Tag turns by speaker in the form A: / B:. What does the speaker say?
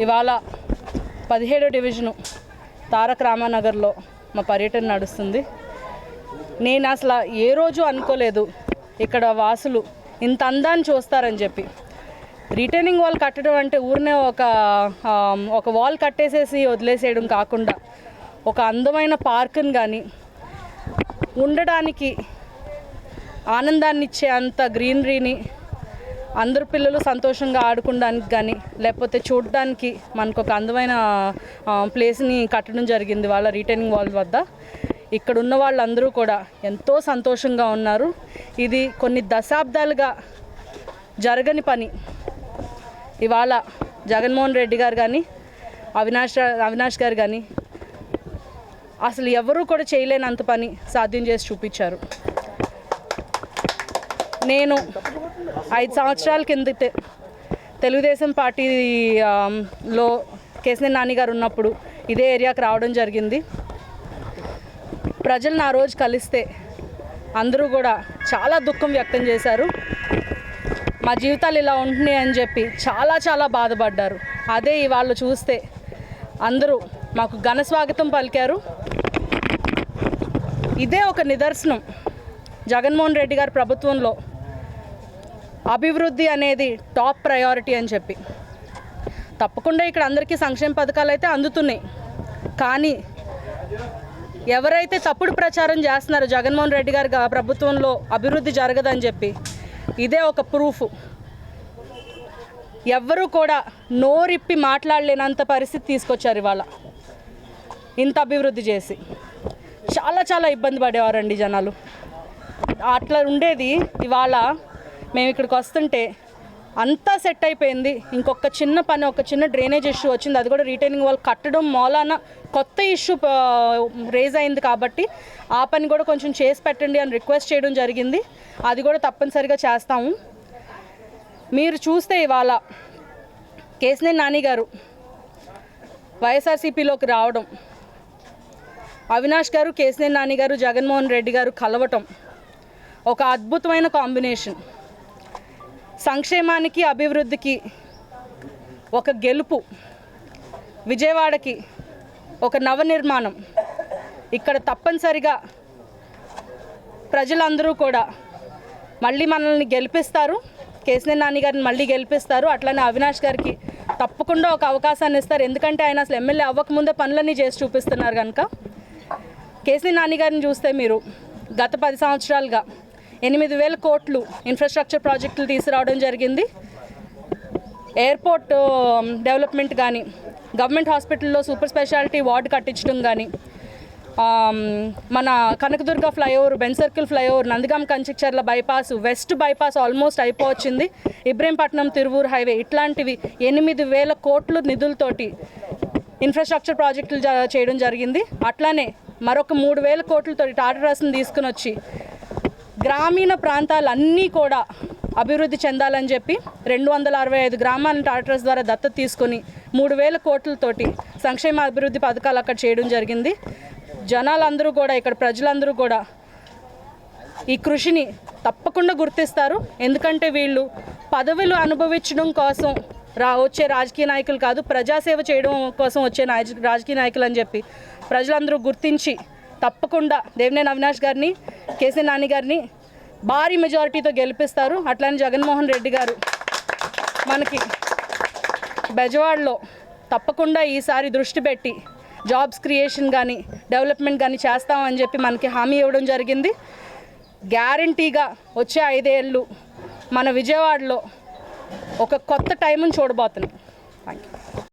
A: ఇవాళ పదిహేడో డివిజను తారక రామానగర్లో మా పర్యటన నడుస్తుంది. నేను అసలు ఏ రోజు అనుకోలేదు ఇక్కడ వాసులు ఇంత అందాన్ని చూస్తారని చెప్పి. రిటైనింగ్ వాల్ కట్టడం అంటే ఊరినే ఒక ఒక వాల్ కట్టేసేసి వదిలేసేయడం కాకుండా ఒక అందమైన పార్కుని కానీ ఉండడానికి ఆనందాన్ని ఇచ్చే అంత గ్రీనరీని అందరు పిల్లలు సంతోషంగా ఆడుకోవడానికి కానీ లేకపోతే చూడడానికి మనకు ఒక అందమైన ప్లేస్ని కట్టడం జరిగింది వాళ్ళ రిటైనింగ్ వాల్ వద్ద. ఇక్కడ ఉన్న వాళ్ళందరూ కూడా ఎంతో సంతోషంగా ఉన్నారు. ఇది కొన్ని దశాబ్దాలుగా జరగని పని. ఇవాళ జగన్మోహన్ రెడ్డి గారు కానీ అవినాష్ అవినాష్ గారు కానీ అసలు ఎవరూ కూడా చేయలేనంత పని సాధ్యం చేసి చూపించారు. నేను ఐదు సంవత్సరాల కింద తెలుగుదేశం పార్టీ లో కేసినేని నాని గారు ఉన్నప్పుడు ఇదే ఏరియాకి రావడం జరిగింది. ప్రజలు నా రోజు కలిస్తే అందరూ కూడా చాలా దుఃఖం వ్యక్తం చేశారు. మా జీవితాలు ఇలా ఉంటున్నాయి అని చెప్పి చాలా చాలా బాధపడ్డారు. అదే ఇవాళ చూస్తే అందరూ మాకు ఘన స్వాగతం పలికారు. ఇదే ఒక నిదర్శనం. జగన్మోహన్ రెడ్డి గారి ప్రభుత్వంలో అభివృద్ధి అనేది టాప్ ప్రయారిటీ అని చెప్పి. తప్పకుండా ఇక్కడ అందరికీ సంక్షేమ పథకాలు అయితే అందుతున్నాయి. కానీ ఎవరైతే తప్పుడు ప్రచారం చేస్తున్నారో జగన్మోహన్ రెడ్డి గారి ప్రభుత్వంలో అభివృద్ధి జరగదని చెప్పి ఇదే ఒక ప్రూఫ్ ఎవ్వరూ కూడా నోరిప్పి మాట్లాడలేనంత పరిస్థితి తీసుకొచ్చారు ఇవాళ. ఇంత అభివృద్ధి చేసి. చాలా చాలా ఇబ్బంది పడేవారండి జనాలు. అట్లా ఉండేది ఇవాళ మేము ఇక్కడికి వస్తుంటే అంతా సెట్ అయిపోయింది. ఇంకొక చిన్న పని ఒక చిన్న డ్రైనేజ్ ఇష్యూ వచ్చింది. అది కూడా రీటైనింగ్ వాళ్ళు కట్టడం మూలాన కొత్త ఇష్యూ రేజ్ అయింది కాబట్టి ఆ పని కూడా కొంచెం చేసి పెట్టండి అని రిక్వెస్ట్ చేయడం జరిగింది. అది కూడా తప్పనిసరిగా చేస్తాము. మీరు చూస్తే ఇవాళ కేసినేని నాని గారు వైఎస్ఆర్సీపీలోకి రావడం అవినాష్ గారు కేసినేని నాని గారు జగన్మోహన్ రెడ్డి గారు కలవటం ఒక అద్భుతమైన కాంబినేషన్. సంక్షేమానికి అభివృద్ధికి ఒక గెలుపు విజయవాడకి ఒక నవనిర్మాణం. ఇక్కడ తప్పనిసరిగా ప్రజలందరూ కూడా మళ్ళీ మనల్ని గెలిపిస్తారు. కేసీఆర్ నాని గారిని మళ్ళీ గెలిపిస్తారు. అట్లనే అవినాష్ గారికి తప్పకుండా ఒక అవకాశాన్ని ఇస్తారు. ఎందుకంటే ఆయన అసలు ఎమ్మెల్యే అవ్వకముందే పనులన్నీ చేసి చూపిస్తున్నారు కనుక కేసీఆర్ నాని గారిని చూస్తే మీరు గత పది సంవత్సరాలుగా ఎనిమిది వేల కోట్లు ఇన్ఫ్రాస్ట్రక్చర్ ప్రాజెక్టులు తీసుకురావడం జరిగింది. ఎయిర్పోర్ట్ డెవలప్మెంట్ కానీ గవర్నమెంట్ హాస్పిటల్లో సూపర్ స్పెషాలిటీ వార్డు కట్టించడం కానీ um, మన Kanakadurga flyover Benz circle flyover Nandigam Kanchikacherla bypass west bypass almost అయిపోవచ్చింది. Ibrahimpatnam Tiruvuru highway ఇట్లాంటివి ఎనిమిది వేల కోట్లు నిధులతోటి ఇన్ఫ్రాస్ట్రక్చర్ ప్రాజెక్టులు చేయడం జరిగింది. అట్లానే మరొక మూడు వేల కోట్లతో టాటా రస్ని తీసుకుని వచ్చి గ్రామీణ ప్రాంతాలన్నీ కూడా అభివృద్ధి చెందాలని చెప్పి రెండు వందల అరవై ఐదు గ్రామాలను టాటర్స్ ద్వారా దత్తత తీసుకొని మూడు వేల కోట్లతోటి సంక్షేమ అభివృద్ధి పథకాలు అక్కడ చేయడం జరిగింది. జనాలందరూ కూడా ఇక్కడ ప్రజలందరూ కూడా ఈ కృషిని తప్పకుండా గుర్తిస్తారు. ఎందుకంటే వీళ్ళు పదవులు అనుభవించడం కోసం రా వచ్చే రాజకీయ నాయకులు కాదు ప్రజాసేవ చేయడం కోసం వచ్చే రాజకీయ నాయకులు అని చెప్పి ప్రజలందరూ గుర్తించి తప్పకుండా దేవినేని అవినాష్ గారిని కేసీ నాని గారిని భారీ మెజారిటీతో గెలిపిస్తారు. అట్లానే జగన్మోహన్ రెడ్డి గారు మనకి బెజవాడలో తప్పకుండా ఈసారి దృష్టి పెట్టి జాబ్స్ క్రియేషన్ కానీ డెవలప్మెంట్ కానీ చేస్తామని చెప్పి మనకి హామీ ఇవ్వడం జరిగింది. గ్యారంటీగా వచ్చే ఐదేళ్ళు మన విజయవాడలో ఒక కొత్త టైంని చూడబోతున్నాం. Thank you